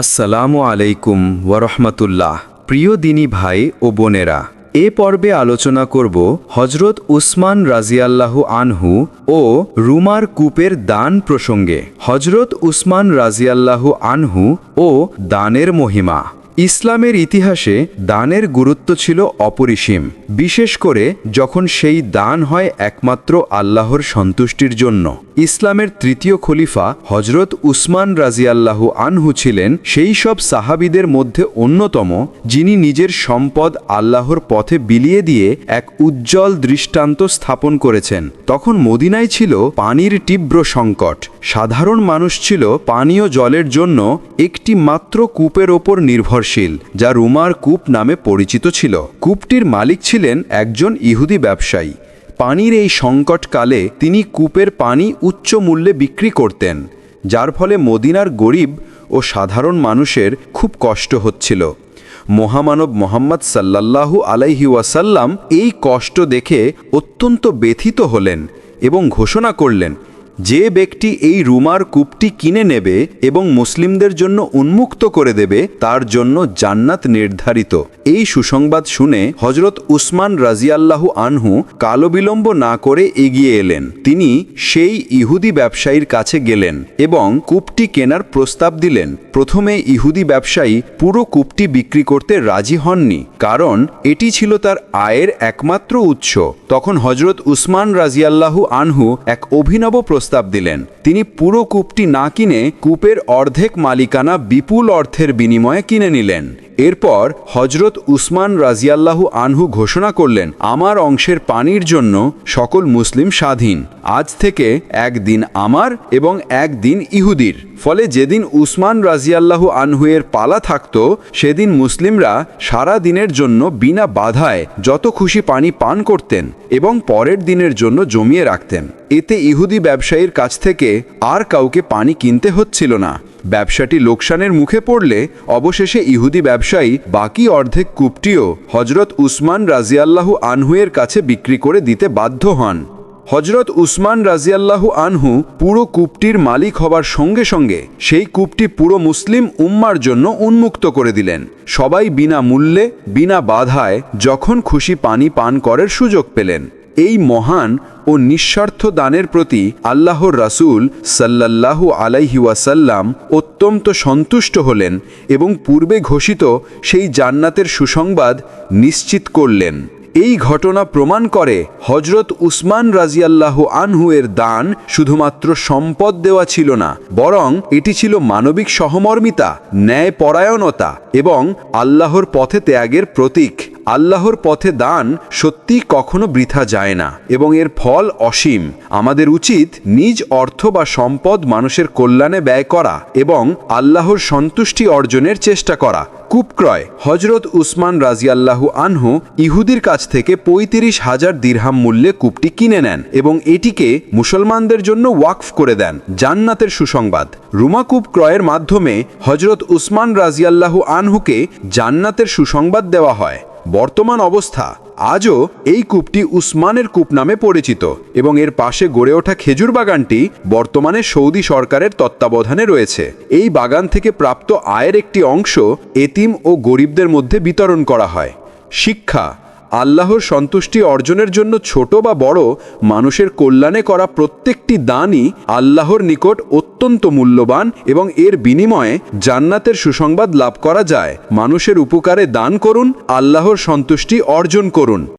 আসসালামু আলাইকুম ওয়ারহমতুল্লাহ। প্রিয় দিনী ভাই ও বোনেরা, এ পর্বে আলোচনা করব হজরত উসমান রাজিয়াল্লাহু আনহু ও রুমার কূপের দান প্রসঙ্গে। হজরত উসমান রাজিয়াল্লাহু আনহু ও দানের মহিমা। ইসলামের ইতিহাসে দানের গুরুত্ব ছিল অপরিসীম, বিশেষ করে যখন সেই দান হয় একমাত্র আল্লাহর সন্তুষ্টির জন্য। ইসলামের তৃতীয় খলিফা হজরত উসমান রাজিয়াল্লাহু আনহু ছিলেন সেই সব সাহাবিদের মধ্যে অন্যতম, যিনি নিজের সম্পদ আল্লাহর পথে বিলিয়ে দিয়ে এক উজ্জ্বল দৃষ্টান্ত স্থাপন করেছেন। তখন মদিনায় ছিল পানির তীব্র সংকট। সাধারণ মানুষ ছিল পানীয় জলের জন্য একটি মাত্র কূপের ওপর নির্ভরশীল, যা রুমার কূপ নামে পরিচিত ছিল। কূপটির মালিক ছিলেন একজন ইহুদি ব্যবসায়ী। পানির এই সংকটকালে তিনি কূপের পানি উচ্চ মূল্যে বিক্রি করতেন, যার ফলে মদিনার গরিব ও সাধারণ মানুষের খুব কষ্ট হচ্ছিল। মহামানব মোহাম্মদ সাল্লাল্লাহু আলাইহি ওয়াসাল্লাম এই কষ্ট দেখে অত্যন্ত ব্যথিত হলেন এবং ঘোষণা করলেন যে ব্যক্তি এই রুমার কূপটি কিনে নেবে এবং মুসলিমদের জন্য উন্মুক্ত করে দেবে, তার জন্য জান্নাত নির্ধারিত। এই সুসংবাদ শুনে হজরত উসমান রাজিয়াল্লাহু আনহু কালবিলম্ব না করে এগিয়ে এলেন। তিনি সেই ইহুদি ব্যবসায়ীর কাছে গেলেন এবং কূপটি কেনার প্রস্তাব দিলেন। প্রথমে ইহুদি ব্যবসায়ী পুরো কূপটি বিক্রি করতে রাজি হননি, কারণ এটি ছিল তার আয়ের একমাত্র উৎস। তখন হজরত উসমান রাজিয়াল্লাহু আনহু এক অভিনব দিলেন। তিনি পুরো কূপটি না কিনে কূপের অর্ধেক মালিকানা বিপুল অর্থের বিনিময়ে কিনে নিলেন। এরপর হজরত উসমান রাজিয়াল্লাহু আনহু ঘোষণা করলেন, আমার অংশের পানির জন্য সকল মুসলিম স্বাধীন। আজ থেকে একদিন আমার এবং একদিন ইহুদির। ফলে যেদিন উসমান রাজিয়াল্লাহু আনহুয়ের পালা থাকত, সেদিন মুসলিমরা সারা দিনের জন্য বিনা বাধায় যত খুশি পানি পান করতেন এবং পরের দিনের জন্য জমিয়ে রাখতেন। এতে ইহুদি ব্যবসায়ীর কাছ থেকে আর কাউকে পানি কিনতে হচ্ছিল না। ব্যবসাটি লোকসানের মুখে পড়লে অবশেষে ইহুদি ব্যবসায়ী বাকি অর্ধেক কূপটিও হজরত উসমান রাজিয়াল্লাহু আনহুয়ের কাছে বিক্রি করে দিতে বাধ্য হন। হজরত উসমান রাজিয়াল্লাহু আনহু পুরো কূপটির মালিক হবার সঙ্গে সঙ্গে সেই কূপটি পুরো মুসলিম উম্মার জন্য উন্মুক্ত করে দিলেন। সবাই বিনা মূল্যে, বিনা বাধায় যখন খুশি পানি পান করার সুযোগ পেলেন। এই মহান ও নিঃস্বার্থ দানের প্রতি আল্লাহর রাসূল সাল্লাল্লাহু আলাইহি ওয়াসাল্লাম অত্যন্ত সন্তুষ্ট হলেন এবং পূর্বে ঘোষিত সেই জান্নাতের সুসংবাদ নিশ্চিত করলেন। এই ঘটনা প্রমাণ করে হজরত উসমান রাজিয়াল্লাহ আনহুয়ের দান শুধুমাত্র সম্পদ দেওয়া ছিল না, বরং এটি ছিল মানবিক সহমর্মিতা ন্যায় পরায়ণতা এবং আল্লাহর পথে ত্যাগের প্রতীক। আল্লাহর পথে দান সত্যি কখনো বৃথা যায় না, এবং এর ফল অসীম। আমাদের উচিত নিজ অর্থ বা সম্পদ মানুষের কল্যাণে ব্যয় করা এবং আল্লাহর সন্তুষ্টি অর্জনের চেষ্টা করা। কূপক্রয় হজরত উসমান রাজিয়াল্লাহু আনহু ইহুদির কাছ থেকে পঁয়ত্রিশ হাজার দীর্হাম মূল্যে কূপটি কিনে নেন এবং এটিকে মুসলমানদের জন্য ওয়াকফ করে দেন। জান্নাতের সুসংবাদ। রুমা কূপ ক্রয়ের মাধ্যমে হজরত উসমান রাজিয়াল্লাহু আনহুকে জান্নাতের সুসংবাদ দেওয়া হয়। বর্তমান অবস্থা আজও এই কূপটি উসমানের কূপ নামে পরিচিত এবং এর পাশে গড়ে ওঠা খেজুর বাগানটি বর্তমানে সৌদি সরকারের তত্ত্বাবধানে রয়েছে। এই বাগান থেকে প্রাপ্ত আয়ের একটি অংশ এতিম ও গরিবদের মধ্যে বিতরণ করা হয়। শিক্ষা আল্লাহর সন্তুষ্টি অর্জনের জন্য ছোট বা বড়, মানুষের কল্যাণে করা প্রত্যেকটি দানই আল্লাহর নিকট অত্যন্ত মূল্যবান এবং এর বিনিময়ে জান্নাতের সুসংবাদ লাভ করা যায়। মানুষের উপকারে দান করুন, আল্লাহর সন্তুষ্টি অর্জন করুন।